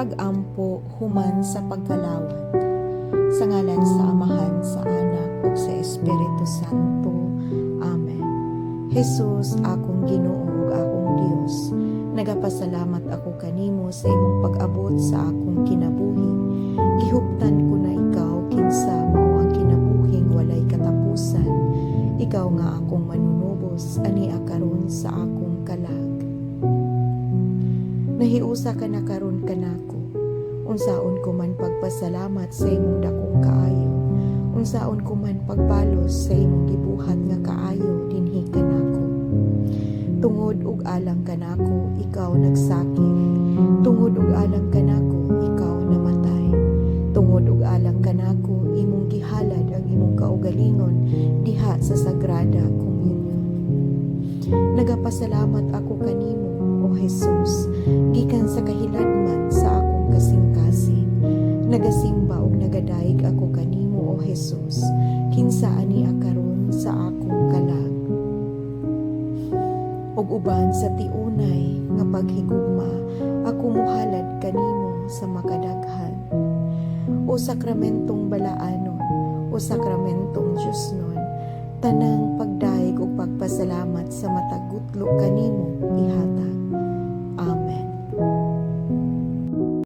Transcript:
pag-ampo human sa pagkalawat. Sa ngalan sa Amahan, sa Anak, ug sa Espiritu Santo. Amen. Jesus, akong Ginoo ug akong Dios, nagapasalamat ako kanimo sa imong pag-abot sa akong kinabuhi. Gihuptan ko na ikaw kinsa mao ang kinabuhing walay katapusan. Ikaw nga akong manunubos ani akaron sa akong kalag. Nahiusa ka na karon kanako. Unsaon ko man pagpasalamat sa imong dakong kaayo. Unsaon ko man pagpalos sa imong gibuhat nga kaayo dinhi kanako. Tungod ug alang kanako, ikaw nagsakit. Tungod ug alang kanako, ikaw namatay. Tungod ug alang kanako, imong gihalad ang imong kaugalingon diha sa Sagrada Communion. Nagapasalamat ako kanimo, O Jesus, gikan Nagasimba ug nagadaig ako kanimo, O Jesus, kinsa ani akaron sa akong kalag. Ug uban sa tiunay nga paghigugma, ako muhalad kanimo sa makadaghan. O sakramentong balaanon, o sakramentong Diyosnon, tanang pagdaig ug pagpasalamat sa matagutlo kanimo ihatag.